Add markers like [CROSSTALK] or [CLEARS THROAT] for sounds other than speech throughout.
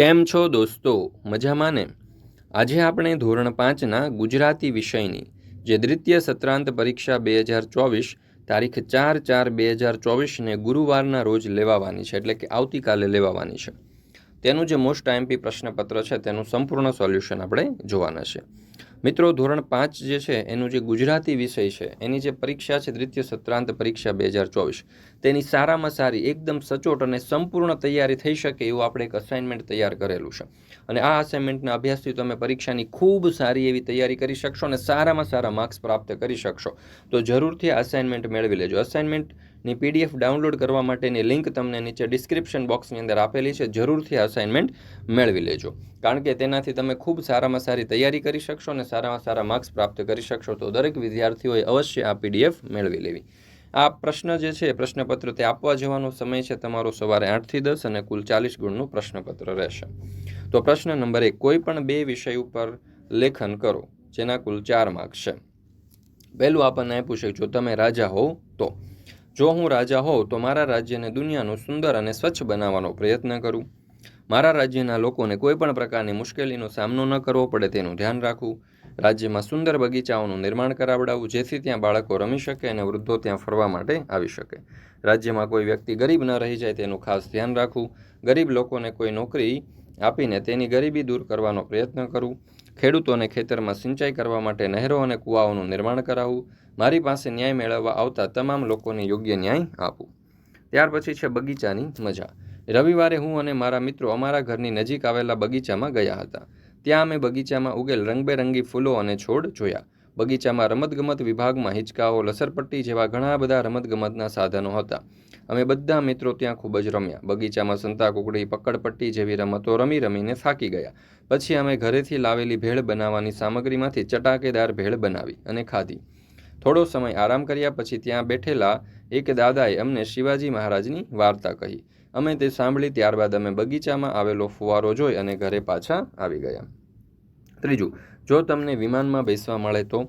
કેમ છો દોસ્તો? મજામાં ને? આજે આપણે ધોરણ પાંચના ગુજરાતી વિષયની, જે દ્વિતીય સત્રાંત પરીક્ષા બે હજાર ચોવીસ, તારીખ ચાર ચાર બે હજાર ચોવીસને ગુરુવારના રોજ લેવાવાની છે, એટલે કે આવતીકાલે લેવાવાની છે. તેનું જે મોસ્ટ આઈએમપી પ્રશ્નપત્ર છે, તેનું સંપૂર્ણ સોલ્યુશન આપણે જોવાના છે. મિત્રો, ધોરણ પાંચ જે છે, એનું જે ગુજરાતી વિષય છે, એની જે પરીક્ષા છે, દ્વિતીય સત્રાંત પરીક્ષા બે હજાર ચોવીસ, તેની સારામાં સારી, એકદમ સચોટ અને સંપૂર્ણ તૈયારી થઈ શકે એવું આપણે એક અસાઇનમેન્ટ તૈયાર કરેલું છે. અને આ અસાઇનમેન્ટના અભ્યાસથી તમે પરીક્ષાની ખૂબ સારી એવી તૈયારી કરી શકશો અને સારામાં સારા માર્ક્સ પ્રાપ્ત કરી શકશો. તો જરૂરથી અસાઇનમેન્ટ મેળવી લેજો. અસાઇનમેન્ટની પીડીએફ ડાઉનલોડ કરવા માટેની લિંક તમને નીચે ડિસ્ક્રિપ્શન બોક્સની અંદર આપેલી છે. જરૂરથી અસાઇનમેન્ટ મેળવી લેજો. કારણ કે તેનાથી તમે ખૂબ સારામાં સારી તૈયારી કરી શકશો અને સારામાં સારા માર્ક્સ પ્રાપ્ત કરી શકશો. તો દરેક વિદ્યાર્થીઓએ અવશ્ય આ પીડીએફ મેળવી લેવી. આ પ્રશ્ન જે છે પ્રશ્નપત્ર તે આપવા જવાનો સમય છે. તમારો સવારે આઠથી દસ અને કુલ ચાલીસ ગુણનું પ્રશ્નપત્ર રહેશે. તો પ્રશ્ન નંબર એક કોઈ પણ બે વિષય ઉપર લેખન કરો જેના કુલ ચાર માર્ક્સ છે. પહેલું આપણને આપ્યું છે, જો તમે રાજા હોવ તો. જો હું રાજા હોઉં, તો મારા રાજ્યને દુનિયાનું સુંદર અને સ્વચ્છ બનાવવાનો પ્રયત્ન કરું. મારા રાજ્યના લોકોને કોઈપણ પ્રકારની મુશ્કેલીનો સામનો ન કરવો પડે તેનું ધ્યાન રાખવું. રાજ્યમાં સુંદર બગીચાઓનું નિર્માણ કરાવડાવવું જેથી ત્યાં બાળકો રમી શકે અને વૃદ્ધો ત્યાં ફરવા માટે આવી શકે. રાજ્યમાં કોઈ વ્યક્તિ ગરીબ ન રહી જાય તેનું ખાસ ધ્યાન રાખવું. ગરીબ લોકોને કોઈ નોકરી આપીને તેની ગરીબી દૂર કરવાનો પ્રયત્ન કરવું ખેડૂતોને ખેતરમાં સિંચાઈ કરવા માટે નહેરો અને કૂવાઓનું નિર્માણ કરાવવું. મારી પાસે ન્યાય મેળવવા આવતા તમામ લોકોને યોગ્ય ન્યાય આપું. ત્યાર પછી છે બગીચાની મજા. રવિવારે હું અને મારા મિત્રો અમારા ઘરની નજીક આવેલા બગીચામાં ગયા હતા. ત્યાં અમે બગીચામાં ઉગેલ રંગબેરંગી ફૂલો અને છોડ જોયા. બગીચામાં રમતગમત વિભાગમાં હિંચકાઓ, લસરપટ્ટી જેવા ઘણા બધા રમતગમતના સાધનો હતા. અમે બધા મિત્રો ત્યાં ખૂબ જ રમ્યા. બગીચામાં સંતાકુકડી પકડપટ્ટી જેવી રમતો રમી રમીને થાકી ગયા. પછી અમે ઘરેથી લાવેલી ભેળ બનાવવાની સામગ્રીમાંથી ચટાકેદાર ભેળ બનાવી અને ખાધી. થોડો સમય આરામ કર્યા પછી ત્યાં બેઠેલા એક દાદાએ અમને શિવાજી મહારાજની વાર્તા કહી. અમે તે સાંભળી ત્યારબાદ અમે બગીચામાં આવેલો ફુવારો જોઈ અને ઘરે પાછા આવી ગયા. ત્રીજું, જો તમને વિમાનમાં બેસવા મળે તો?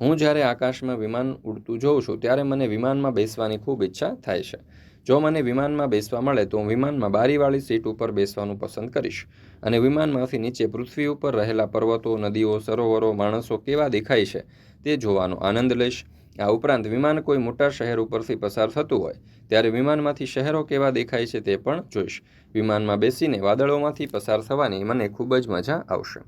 હું જ્યારે આકાશમાં વિમાન ઉડતું જોઉં છું, ત્યારે મને વિમાનમાં બેસવાની ખૂબ ઈચ્છા થાય છે. જો મને વિમાનમાં બેસવા મળે તો હું વિમાનમાં બારીવાળી સીટ ઉપર બેસવાનું પસંદ કરીશ અને વિમાનમાંથી નીચે પૃથ્વી ઉપર રહેલા પર્વતો, નદીઓ, સરોવરો, માણસો કેવા દેખાય છે તે જોવાનો આનંદ લઈશ. આ ઉપરાંત વિમાન કોઈ મોટા શહેર ઉપરથી પસાર થતું હોય, ત્યારે વિમાનમાંથી શહેરો કેવા દેખાય છે તે પણ જોઈશ. વિમાનમાં બેસીને વાદળોમાંથી પસાર થવાની મને ખૂબ જ મજા આવશે.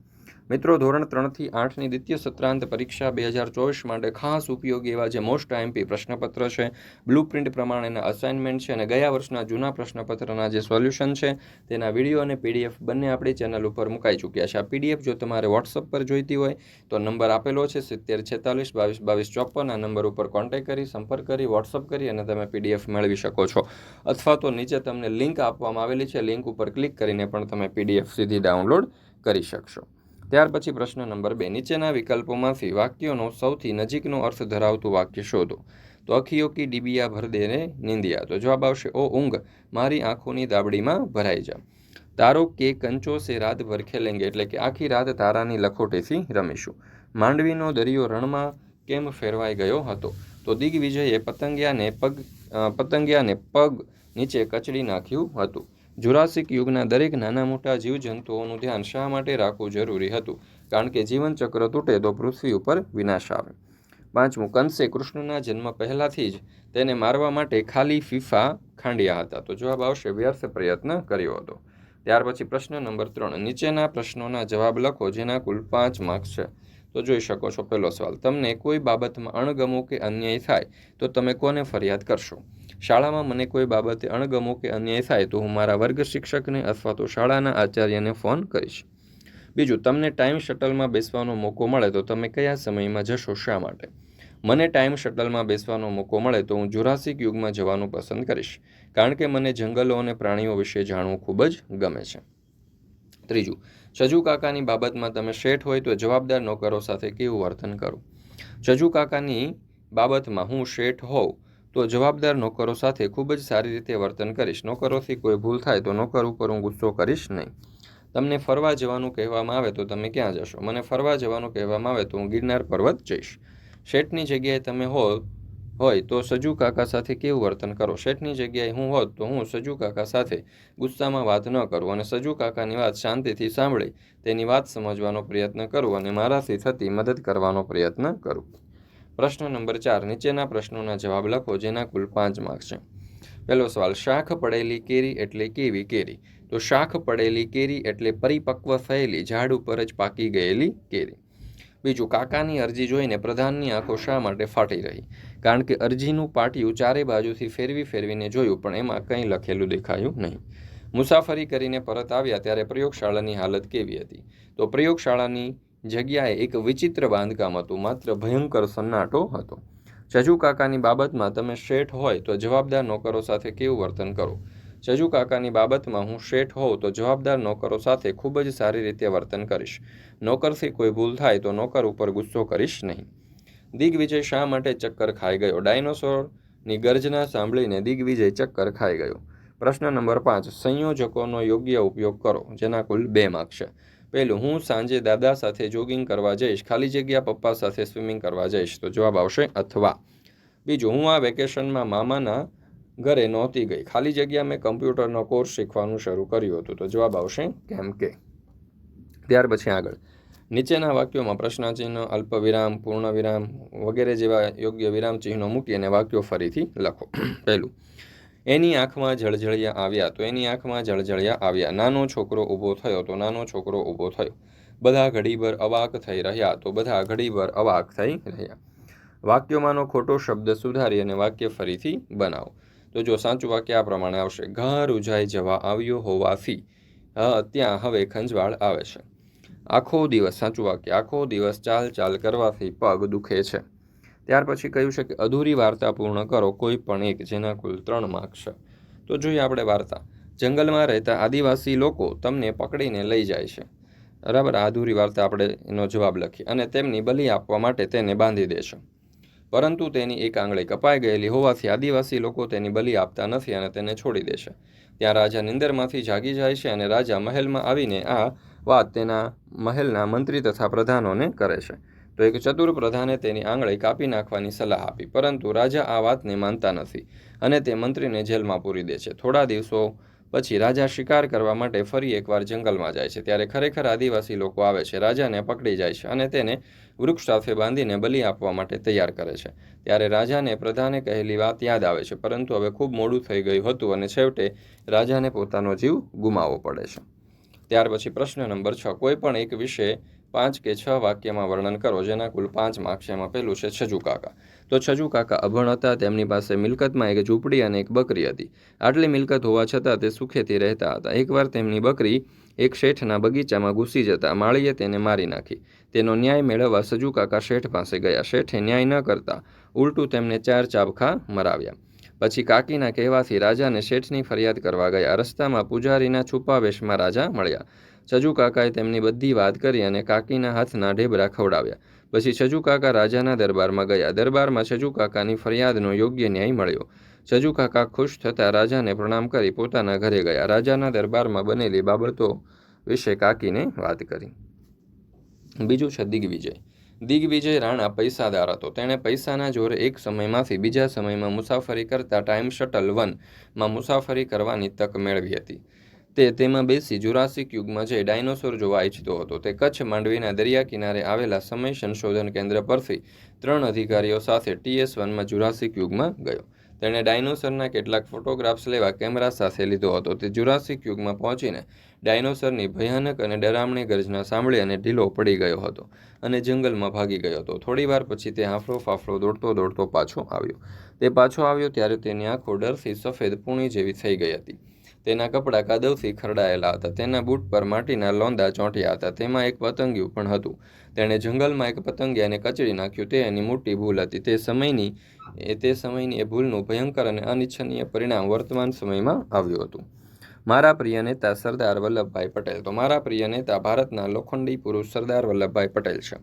મિત્રો, ધોરણ ત્રણથી આઠની દ્વિતીય સત્રાંત પરીક્ષા બે હજાર ચોવીસ માટે ખાસ ઉપયોગી એવા જે મોસ્ટ આઈએમપી પ્રશ્નપત્ર છે, બ્લુ પ્રિન્ટ પ્રમાણેના અસાઇનમેન્ટ છે અને ગયા વર્ષના જૂના પ્રશ્નપત્રના જે સોલ્યુશન છે, તેના વીડિયો અને પીડીએફ બંને આપણી ચેનલ ઉપર મુકાઈ ચૂક્યા છે. આ પીડીએફ જો તમારે વોટ્સઅપ પર જોઈતી હોય, તો નંબર આપેલો છે સિત્તેર છેતાલીસ બાવીસ બાવીસ ચોપન. આ નંબર ઉપર કોન્ટેક્ટ કરી, સંપર્ક કરી, વોટ્સઅપ કરી અને તમે પીડીએફ મેળવી શકો છો. અથવા તો નીચે તમને લિંક આપવામાં આવેલી છે, લિંક ઉપર ક્લિક કરીને પણ તમે પીડીએફ સીધી ડાઉનલોડ કરી શકશો. ત્યાર પછી પ્રશ્ન નંબર બે. નીચેના વિકલ્પોમાંથી વાક્યોનો સૌથી નજીકનો અર્થ ધરાવતું વાક્ય શોધો. તો અખિયો કી ડીબિયા ભર દેને નિંદિયા. તો જવાબ આવશે, ઓ ઊંઘ, મારી આંખોની દાબડીમાં ભરાઈ જા. તારો કે કંચો સે રાત ભર ખેલેંગે, એટલે કે આખી રાત તારાની લખોટેથી રમીશું. માંડવીનો દરિયો રણમાં કેમ ફેરવાઈ ગયો હતો? તો દિગ્વિજયે પતંગિયાને પગ પતંગિયાને પગ નીચે કચડી નાખ્યું હતું. જુરાસિક યુગના દરેક નાના મોટા જીવજંતુઓનું ધ્યાન શા માટે રાખવું જરૂરી હતું? કારણ કે જીવનચક્ર તૂટે તો પૃથ્વી ઉપર વિનાશ આવે. પાંચમું, કંસે કૃષ્ણના જન્મ પહેલાંથી જ તેને મારવા માટે ખાલી ફીફા ખાંડ્યા હતા. તો જવાબ આવશે, વ્યર્થ પ્રયત્ન કર્યો હતો. ત્યાર પછી પ્રશ્ન નંબર ત્રણ, નીચેના પ્રશ્નોના જવાબ લખો, જેના કુલ પાંચ માર્ક્સ છે. તો જોઈ શકો છો, પહેલો સવાલ, તમને કોઈ બાબતમાં અણગમો કે અન્યાય થાય, તો તમે કોને ફરિયાદ કરશો? શાળામાં મને કોઈ બાબતે અણગમો કે અન્યાય થાય તો હું મારા વર્ગ શિક્ષકને અથવા તો શાળાના આચાર્યને ફોન કરીશ. બીજું, તમને ટાઈમ શટલમાં બેસવાનો મોકો મળે તો તમે કયા સમયમાં જશો શા માટે? મને ટાઈમ શટલમાં બેસવાનો મોકો મળે તો હું જુરાસિક યુગમાં જવાનું પસંદ કરીશ, કારણ કે મને જંગલો અને પ્રાણીઓ વિશે જાણવું ખૂબ જ ગમે છે. ત્રીજું છજુ કાકાની બાબતમાં તમે શેઠ હોય તો જવાબદાર નોકરો સાથે કેવું વર્તન કરો? છજુ કાકાની બાબતમાં હું શેઠ હોઉં તો જવાબદાર નોકરો સાથે ખૂબ જ સારી રીતે વર્તન કરીશ. નોકરોથી કોઈ ભૂલ થાય તો નોકર ઉપર હું ગુસ્સો કરીશ નહીં. તમને ફરવા જવાનું કહેવામાં આવે તો તમે ક્યાં જશો? મને ફરવા જવાનું કહેવામાં આવે તો હું ગિરનાર પર્વત જઈશ. શેઠની જગ્યાએ તમે હો હોય તો સજુ કાકા સાથે કેવું વર્તન કરો? શેઠની જગ્યાએ હું હોત તો હું સજુ કાકા સાથે ગુસ્સામાં વાત ન કરું અને સજુ કાકાની વાત શાંતિથી સાંભળે તેની વાત સમજવાનો પ્રયત્ન કરું અને મારાથી થતી મદદ કરવાનો પ્રયત્ન કરું. પ્રશ્ન નંબર ચાર, નીચેના પ્રશ્નોના જવાબ લખો, જેના કુલ પાંચ માર્ક છે. પહેલો સવાલ, શાખ પડેલી કેરી એટલે કેવી કેરી? તો શાખ પડેલી કેરી એટલે પરિપક્વ થયેલી ઝાડ ઉપર જ પાકી ગયેલી કેરી. બીજું, કાકાની અરજી જોઈને પ્રધાનની આંખો શા માટે ફાટી રહી? કારણ કે અરજીનું પાટિયું ચારે બાજુથી ફેરવી ફેરવીને જોયું, પણ એમાં કંઈ લખેલું દેખાયું નહીં. મુસાફરી કરીને પરત આવ્યા ત્યારે પ્રયોગશાળાની હાલત કેવી હતી? તો પ્રયોગશાળાની જગ્યાએ એક વિચિત્ર બાંધકામ હતું, માત્ર ભયંકર સન્નાટો હતો. જજુ કાકાની બાબતમાં તમે શેઠ હોય તો જવાબદાર નોકરો સાથે કેવું વર્તન કરો? જજુ કાકાની બાબતમાં હું શેઠ હોઉં તો જવાબદાર નોકરો સાથે ખૂબ જ સારી રીતે વર્તન કરીશ. નોકરથી કોઈ ભૂલ થાય તો નોકર ઉપર ગુસ્સો કરીશ નહીં. દિગ્વિજય શા માટે ચક્કર ખાઈ ગયો? ડાયનોસોરની ગર્જના સાંભળીને દિગ્વિજય ચક્કર ખાઈ ગયો. પ્રશ્ન નંબર પાંચ, સંયોજકોનો યોગ્ય ઉપયોગ કરો, જેના કુલ બે માર્ક છે. પહેલું હું સાંજે દાદા સાથે જોગિંગ કરવા જઈશ, ખાલી જગ્યા પપ્પા સાથે સ્વિમિંગ કરવા જઈશ. તો જવાબ આવશે અથવા. બીજું, હું આ વેકેશનમાં મામાના ઘરે નહોતી ગઈ. ખાલી જગ્યા મેં કમ્પ્યુટરનો કોર્સ શીખવાનું શરૂ કર્યું હતું. તો જવાબ આવશે કેમ કે. ત્યાર પછી આગળ. નીચેના વાક્યોમાં પ્રશ્નાચિહ્ન, અલ્પવિરામ, પૂર્ણવિરામ વગેરે જેવા યોગ્ય વિરામ ચિહ્નો મૂકી અને વાક્યો ફરીથી લખો. [CLEARS THROAT] પહેલું એની આંખમાં જળજળિયા આવ્યા તો એની આંખમાં જળજળિયા આવ્યા. નાનો છોકરો ઊભો થયો તો નાનો છોકરો ઊભો થયો. બધા ઘડીભર અવાક થઈ રહ્યા તો બધા ઘડીભર અવાક થઈ રહ્યા. વાક્યોમાંનો ખોટો શબ્દ સુધારી અને વાક્ય ફરીથી બનાવો. તો જો સાચું વાક્ય આ પ્રમાણે આવશે. ઘર ઉજાઈ જવા આવ્યો હોવાથી. ત્યાં હવે ખંજવાળ આવે છે. આખો દિવસ સાચું વાક્ય, આખો દિવસ ચાલ ચાલ કરવાથી પગ દુખે છે. ત્યાર પછી કહ્યું છે કે, અધૂરી વાર્તા પૂર્ણ કરો, કોઈ પણ એક જેના કુલ ત્રણ માર્ક છે. તો જોઈએ આપણે વાર્તા. જંગલમાં રહેતા આદિવાસી લોકો તમને પકડીને લઈ જાય છે. બરાબર? અધૂરી વાર્તા આપણે એનો જવાબ લખી અને તેમની બલિ આપવા માટે તેને બાંધી દે છે. પરંતુ તેની એક આંગળી કપાઈ ગયેલી હોવાથી આદિવાસી લોકો તેની બલિ આપતા નથી અને તેને છોડી દે છે. ત્યાં રાજા નિંદરમાંથી જાગી જાય છે અને રાજા મહેલમાં આવીને આ વાત તેના મહેલના મંત્રી તથા પ્રધાનોને કરે છે. તો એક ચતુર પ્રધાને તેની આંગળી કાપી નાખવાની સલાહ આપી, પરંતુ રાજા આ વાતને માનતા નથી અને તે મંત્રીને જેલમાં પૂરી દે છે. થોડા દિવસો પછી રાજા શિકાર કરવા માટે ફરી એકવાર જંગલમાં જાય છે, ત્યારે ખરેખર આદિવાસી લોકો આવે છે. રાજાને પકડી જાય છે અને તેને વૃક્ષ સાથે બાંધીને બલિ આપવા માટે તૈયાર કરે છે. ત્યારે રાજાને પ્રધાને કહેલી વાત યાદ આવે છે, પરંતુ હવે ખૂબ મોડું થઈ ગયું હતું અને છેવટે રાજાને પોતાનો જીવ ગુમાવવો પડે છે. ત્યાર પછી પ્રશ્ન નંબર છ, કોઈ પણ એક વિશે પાંચ કે છ વાક્યમાં વર્ણન કરો, જેના કુલ પાંચ માર્ક્સ એમાં પહેલું છે છજુ કાકા. તો છજુ કાકા અભણ હતા, તેમની પાસે મિલકતમાં એક ઝૂંપડી અને એક બકરી હતી. આટલી મિલકત હોવા છતાં તે સુખેથી રહેતા હતા. એકવાર તેમની બકરી એક શેઠના બગીચામાં ઘૂસી જતા માળીએ તેને મારી નાખી. તેનો ન્યાય મેળવવા સજુ કાકા શેઠ પાસે ગયા. શેઠે ન્યાય ન કરતા ઉલટું તેમને ચાર ચાબખા મરાવ્યા. પછી કાકીના કહેવાથી રાજાને શેઠની ફરિયાદ કરવા ગયા. રસ્તામાં પૂજારીના છુપાવેશમાં રાજા મળ્યા. છજુ કાકાએ તેમની બધી વાત કરી અને કાકીના હાથના ઢેબરા ખવડાવ્યા. પછી છજુ કાકા રાજાના દરબારમાં ગયા. દરબારમાં છજુ કાકાની ફરિયાદનો યોગ્ય ન્યાય મળ્યો. છજુ કાકા ખુશ થતાં રાજાને પ્રણામ કરી પોતાના ઘરે ગયા. રાજાના દરબારમાં બનેલી બાબતો વિશે કાકીને વાત કરી. બીજું છે દિગ્વિજય. દિગ્વિજય રાણા પૈસાદાર હતો. તેણે પૈસાના જોરે એક સમયમાંથી બીજા સમયમાં મુસાફરી કરતા ટાઈમ શટલ વનમાં મુસાફરી કરવાની તક મેળવી હતી. તે તેમાં બેસી જુરાસિક યુગમાં જે ડાયનોસોર જોવા ઈચ્છતો હતો, તે કચ્છ માંડવીના દરિયા કિનારે આવેલા સમય સંશોધન કેન્દ્ર પરથી ત્રણ અધિકારીઓ સાથે ટીએસ વનમાં જુરાસિક યુગમાં ગયો. તેણે ડાયનોસરના કેટલાક ફોટોગ્રાફ્સ લેવા કેમેરા સાથે લીધો હતો. તે જુરાસિક યુગમાં પહોંચીને ડાયનોસરની ભયાનક અને ડરામણી ગર્જના સાંભળી અને ઢીલો પડી ગયો હતો અને જંગલમાં ભાગી ગયો હતો. થોડીવાર પછી તે હાંફળો ફાફળો દોડતો દોડતો પાછો આવ્યો. તે પાછો આવ્યો ત્યારે તેની આંખો ડરથી સફેદ પૂણી જેવી થઈ ગઈ હતી. તેના કપડાં કાદવથી ખરડાયેલા હતા. તેના બૂટ પર માટીના લોંદા ચોંટ્યા હતા. તેમાં એક પતંગિયું પણ હતું. તેણે જંગલમાં એક પતંગિયાને કચડી નાખ્યું. તે એની મોટી ભૂલ હતી. તે સમયની, એ તે સમયની એ ભૂલનું ભયંકર અને અનિચ્છનીય પરિણામ વર્તમાન સમયમાં આવ્યું હતું. મારા પ્રિય નેતા સરદાર વલ્લભભાઈ પટેલ. તો મારા પ્રિય નેતા ભારતના લોખંડી પુરુષ સરદાર વલ્લભભાઈ પટેલ છે.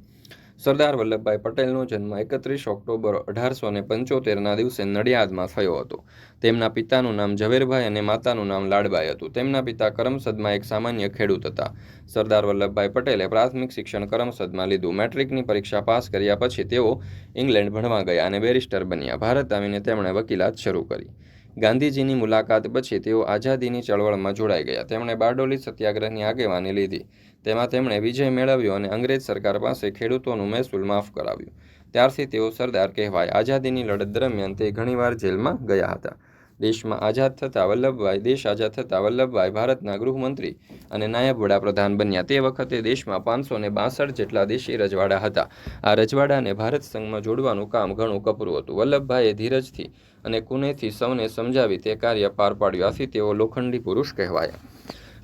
સરદાર વલ્લભભાઈ પટેલનો જન્મ એકત્રીસ ઓક્ટોબર અઢારસો ને પંચોતેરના દિવસે નડિયાદમાં થયો હતો. તેમના પિતાનું નામ ઝવેરભાઈ અને માતાનું નામ લાડબાઈ હતું. તેમના પિતા કરમસદમાં એક સામાન્ય ખેડૂત હતા. સરદાર વલ્લભભાઈ પટેલે પ્રાથમિક શિક્ષણ કરમસદમાં લીધું. મેટ્રિકની પરીક્ષા પાસ કર્યા પછી તેઓ ઇંગ્લેન્ડ ભણવા ગયા અને બેરિસ્ટર બન્યા. ભારત આવીને તેમણે વકીલાત શરૂ કરી. ગાંધીજીની મુલાકાત પછી તેઓ આઝાદીની ચળવળમાં જોડાઈ ગયા. તેમણે બારડોલી સત્યાગ્રહની આગેવાની લીધી. તેમાં તેમણે વિજય મેળવ્યો અને અંગ્રેજ સરકાર પાસે ખેડૂતોનું મહેસૂલ માફ કરાવ્યું. ત્યારથી તેઓ સરદાર કહેવાય. આઝાદીની લડત દરમિયાન તે ઘણીવાર જેલમાં ગયા હતા. દેશમાં આઝાદ થતાં વલ્લભભાઈ, દેશ આઝાદ થતાં વલ્લભભાઈ ભારતના ગૃહમંત્રી અને નાયબ વડાપ્રધાન બન્યા. તે વખતે દેશમાં પાંચસો ને બાસઠ જેટલા દેશી રજવાડા હતા. આ રજવાડાને ભારત સંઘમાં જોડવાનું કામ ઘણું કપરું હતું. વલ્લભભાઈએ ધીરજથી અને કુનેથી સૌને સમજાવી તે કાર્ય પાર પાડ્યું. આથી તેઓ લોખંડી પુરુષ કહેવાયા.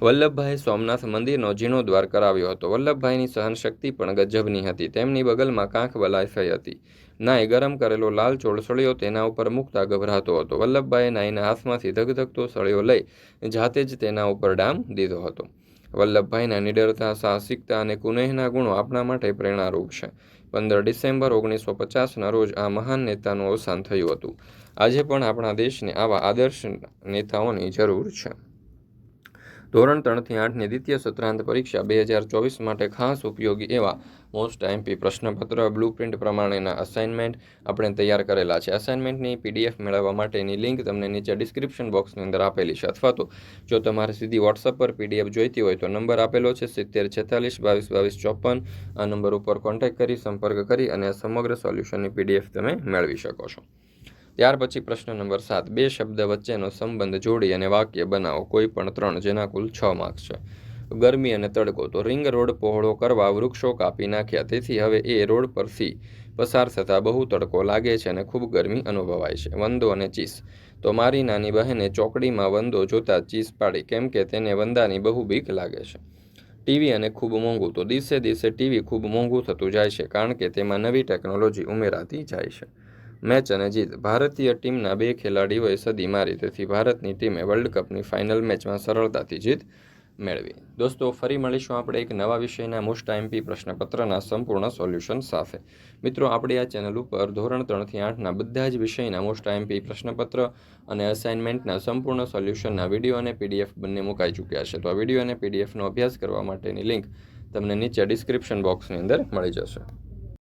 વલ્લભભાઈ સોમનાથ મંદિરનો જીર્ણોદ્વાર કરાવ્યો હતો. વલ્લભભાઈની સહનશક્તિ પણ ગજબની હતી. તેમની બગલમાં કાંખ બલાઈ થઈ હતી. નાય ગરમ કરેલો લાલ ચોળ સળિયો તેના ઉપર મૂકતા ગભરાતો હતો. વલ્લભભાઈએ નાયના હાથમાંથી ધગધગતો સળિયો લઈ જાતે જ તેના ઉપર ડામ દીધો હતો. વલ્લભભાઈના નિડરતા, સાહસિકતા અને કુનેહના ગુણો આપણા માટે પ્રેરણારૂપ છે. પંદર ડિસેમ્બર ઓગણીસો પચાસના રોજ આ મહાન નેતાનું અવસાન થયું હતું. આજે પણ આપણા દેશને આવા આદર્શ નેતાઓની જરૂર છે. ધોરણ ત્રણથી આઠની દ્વિતીય સત્રાંત પરીક્ષા બે હજાર ચોવીસ માટે ખાસ ઉપયોગી એવા મોસ્ટ એમપી પ્રશ્નપત્ર, બ્લુપ્રિન્ટ પ્રમાણેના અસાઇનમેન્ટ આપણે તૈયાર કરેલા છે. અસાઇનમેન્ટની પીડીએફ મેળવવા માટેની લિંક તમને નીચે ડિસ્ક્રિપ્શન બોક્સની અંદર આપેલી છે. અથવા તો જો તમારે સીધી વોટ્સઅપ પર પીડીએફ જોઈતી હોય તો નંબર આપેલો છે સિત્તેર છેતાલીસ બાવીસ બાવીસ ચોપન. આ નંબર ઉપર કોન્ટેક્ટ કરી, સંપર્ક કરી અને સમગ્ર સોલ્યુશનની પીડીએફ તમે મેળવી શકો છો. ત્યાર પછી પ્રશ્ન નંબર સાત, બે શબ્દ વચ્ચેનો સંબંધ જોડી અને વાક્ય બનાવો. કોઈ પણ ત્રણ, જેના કુલ છ માર્ક્સ છે. ગરમી અને તડકો. તો રિંગ રોડ પહોળો કરવા વૃક્ષો કાપી નાખ્યા. તેથી હવે એ રોડ પરથી પસાર થતાં બહુ તડકો લાગે છે અને ખૂબ ગરમી અનુભવાય છે. વંદો અને ચીસ. તો મારી નાની બહેને ચોકડીમાં વંદો જોતાં ચીસ પાડી. કેમ કે તેને વંદાની બહુ બીક લાગે છે. ટીવી અને ખૂબ મોંઘું. તો દિવસે દિવસે ટીવી ખૂબ મોંઘું થતું જાય છે, કારણ કે તેમાં નવી ટેકનોલોજી ઉમેરાતી જાય છે. મેચ અને જીત. ભારતીય ટીમના બે ખેલાડીઓએ સદી મારી, તેથી ભારતની ટીમે વર્લ્ડ કપની ફાઇનલ મેચમાં સરળતાથી જીત મેળવી. દોસ્તો, ફરી મળીશું આપણે એક નવા વિષયના મોસ્ટ આઈમપી પ્રશ્નપત્રના સંપૂર્ણ સોલ્યુશન સાથે. મિત્રો, આપણે આ ચેનલ ઉપર ધોરણ ત્રણથી આઠના બધા જ વિષયના મોસ્ટ આઈમપી પ્રશ્નપત્ર અને અસાઇનમેન્ટના સંપૂર્ણ સોલ્યુશનના વીડિયો અને પીડીએફ બંને મુકાઈ ચૂક્યા છે. તો આ વીડિયો અને પીડીએફનો અભ્યાસ કરવા માટેની લિંક તમને નીચે ડિસ્ક્રિપ્શન બોક્સની અંદર મળી જશે.